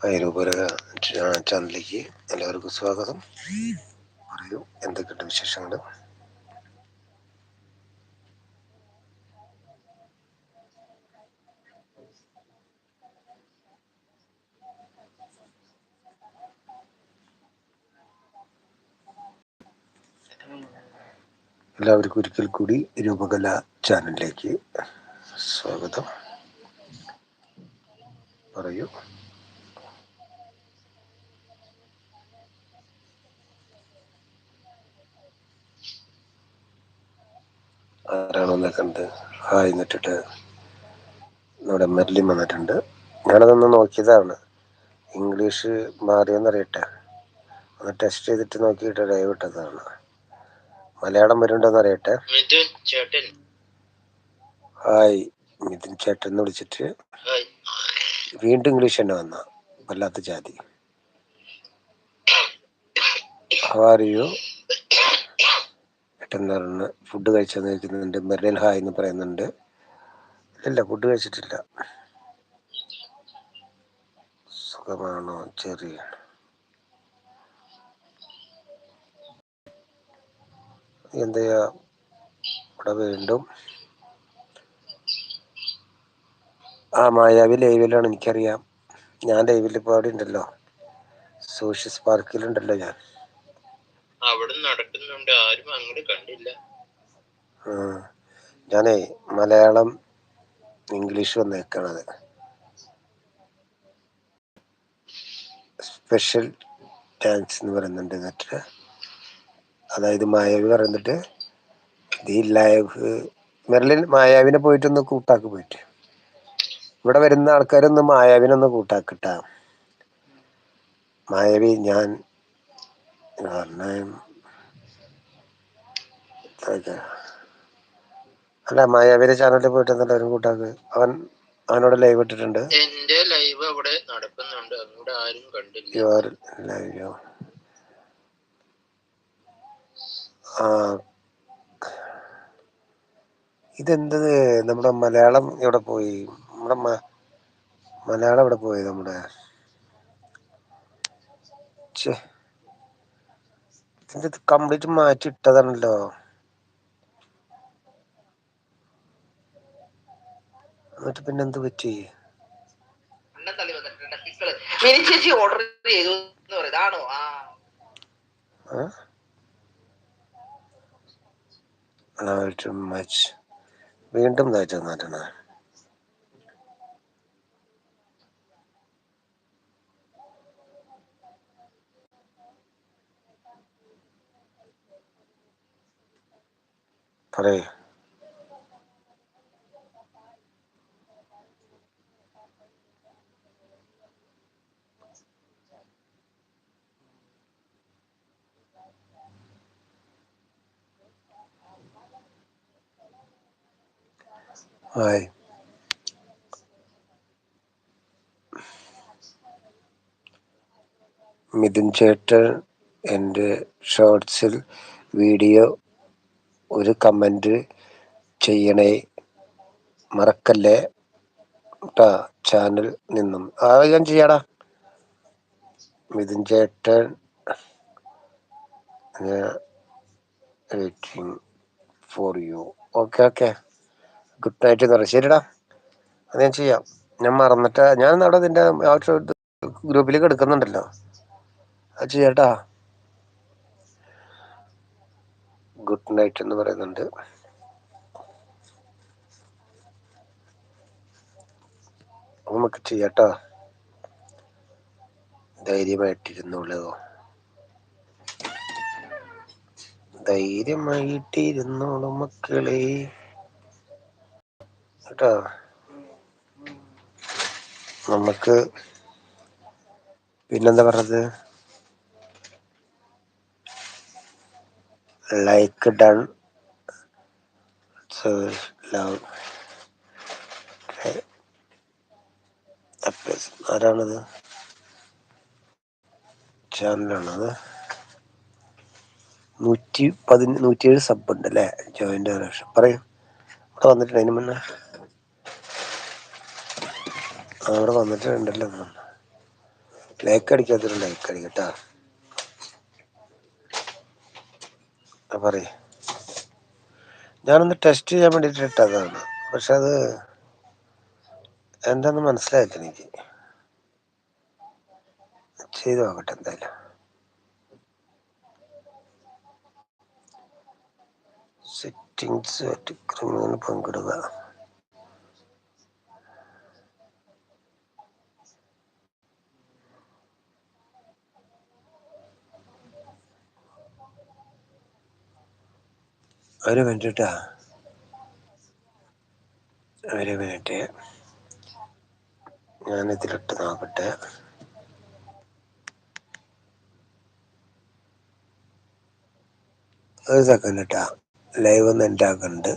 അയരൂപര ചാനലിലേക്ക് എല്ലാവർക്കും സ്വാഗതം. പറയൂ എന്തൊക്കെയുണ്ട് വിശേഷങ്ങൾ എല്ലാവർക്കും ഒരിക്കൽ കൂടി രൂപകല ചാനലിലേക്ക് സ്വാഗതം. പറയൂ. കണ്ട് ഹായ് എന്നിട്ടിട്ട് നമ്മുടെ മെർലിൻ വന്നിട്ടുണ്ട്. ഞാനതൊന്ന് നോക്കിയതാണ്. ഇംഗ്ലീഷ് മാറിയെന്നറിയട്ടെ. ഒന്ന് ടെസ്റ്റ് ചെയ്തിട്ട് നോക്കിയിട്ട് ലൈവ് ഇട്ടതാണ്. മലയാളം വരുന്നുണ്ടോന്ന് അറിയട്ടെ ഹായ് മിഥുൻ ചേട്ടൻ എന്ന് വിളിച്ചിട്ട് വീണ്ടും ഇംഗ്ലീഷ് തന്നെ വന്ന. വല്ലാത്ത ജാതി. ഹാരിയോ പറഞ്ഞ് ഫുഡ് കഴിച്ചെന്ന് ചോദിക്കുന്നുണ്ട് മെറിൻ ഹായ് എന്ന് പറയുന്നുണ്ട്. ഇല്ല ഫുഡ് കഴിച്ചിട്ടില്ല. സുഖമാണോ? ചെറിയ എന്തെയ്യാ ഇവിടെ വീണ്ടും ആ മായാവി ലൈവിലാണ് എനിക്കറിയാം. ഞാൻ ലൈവിൽ ഇപ്പോൾ അവിടെ ഉണ്ടല്ലോ. സോഷ്യൽ പാർക്കിലുണ്ടല്ലോ ഞാൻ. അവിടെ നടക്കുന്നുണ്ട്. ആരും അങ്ങോട്ട് കണ്ടില്ല. ഞാനേ മലയാളം ഇംഗ്ലീഷ് വന്നേക്കണത്. സ്പെഷ്യൽ ഡാൻസ് എന്ന് പറയുന്നുണ്ട് എന്നിട്ട് അതായത് മായാവി പറയുന്നിട്ട് ദി ലൈവ് മെർലിൻ മായാവിനെ പോയിട്ടൊന്ന് കൂട്ടാക്കി പോയിട്ട്. ഇവിടെ വരുന്ന ആൾക്കാരൊന്ന് മായാവിനൊന്ന് കൂട്ടാക്കിട്ടാ മായാവി ഞാൻ പറഞ്ഞ name. അല്ല മായാവിയുടെ ചാനലിൽ പോയിട്ട് എന്തായാലും കൂട്ടാക്ക്? അവൻ അവനോട് ലൈവ് ഇട്ടിട്ടുണ്ട്. എന്റെ ലൈവ് അവിടെ നടക്കുന്നുണ്ട്. അങ്ങോട്ട് ആരും കണ്ടില്ല. യുവർ ലൈവ് ആ ഇതെന്തത് നമ്മുടെ മലയാളം എവിടെ പോയി? നമ്മുടെ മലയാളം എവിടെ പോയി നമ്മുടെ? ഛെ. ഇത് കംപ്ലീറ്റ് മാറ്റി ഇട്ടതാണല്ലോ എന്നിട്ട് പിന്നെ എന്ത് പറ്റി? ചേച്ചി ഓർഡർ ചെയ്തു വീണ്ടും താഴ്ച തന്നിട്ടാണ് പറയേ ഹായ് മിഥുൻ ചേട്ടൻ എന്റെ ഷോർട്സിൽ വീഡിയോ ഒരു കമന്റ് ചെയ്യണേ. മറക്കല്ലേ ട്ടാ ചാനൽ നിന്നും. ആ ഞാൻ ചെയ്യാടാ. മിഥുൻ ചേട്ടൻ waiting for you okay okay good night എന്ന് പറയും. ശരിടാ. അത് ഞാൻ ചെയ്യാം. ഞാൻ മറന്നിട്ട്. ഞാൻ അവിടെ നിന്റെ ആ ഗ്രൂപ്പിലേക്ക് എടുക്കുന്നുണ്ടല്ലോ. അത് ചെയ്യാട്ടാ. ഗുഡ് നൈറ്റ് എന്ന് പറയുന്നുണ്ട്. നമുക്ക് ചെയ്യാട്ടോ. ധൈര്യമായിട്ടിരുന്നുള്ളതോ ധൈര്യമായിട്ടിരുന്നോളൂ മക്കളെ. കേട്ടോ? നമുക്ക് പിന്നെന്താ പറഞ്ഞത്? ലൈക്ക് ഡൺ ലവ് ആരാണത്? ചാനലാണത് നൂറ്റി പതിന നൂറ്റിയേഴ് സബ് ഉണ്ട് അല്ലേ ജോയിന്റ് പറയും. ഇവിടെ വന്നിട്ടുണ്ട്. അതിന് മുന്നേ. അവിടെ വന്നിട്ടുണ്ടല്ലോ ലൈക്ക് അടിക്കാത്തൊരു ലൈക്ക് അടിക്കട്ടാ. പറയ്. ഞാനൊന്ന് ടെസ്റ്റ് ചെയ്യാൻ വേണ്ടിയിട്ട് ഇട്ടതാണ്. പക്ഷെ അത് എന്താന്ന് മനസ്സിലായില്ല എനിക്ക്. ചെയ്ത് നോക്കട്ടെ എന്തായാലും. സെറ്റിങ്സ് ക്രിമിനൽ പങ്കിടുക. ഒരു മിനിറ്റ് കേട്ടാ ഒരു മിനിറ്റ്. ഞാനിതിലിട്ട് നോക്കട്ടെ. ഒരു സെക്കൻഡ് കേട്ടാ ലൈവ് ഒന്ന് എന്റെ ആക്കുന്നുണ്ട്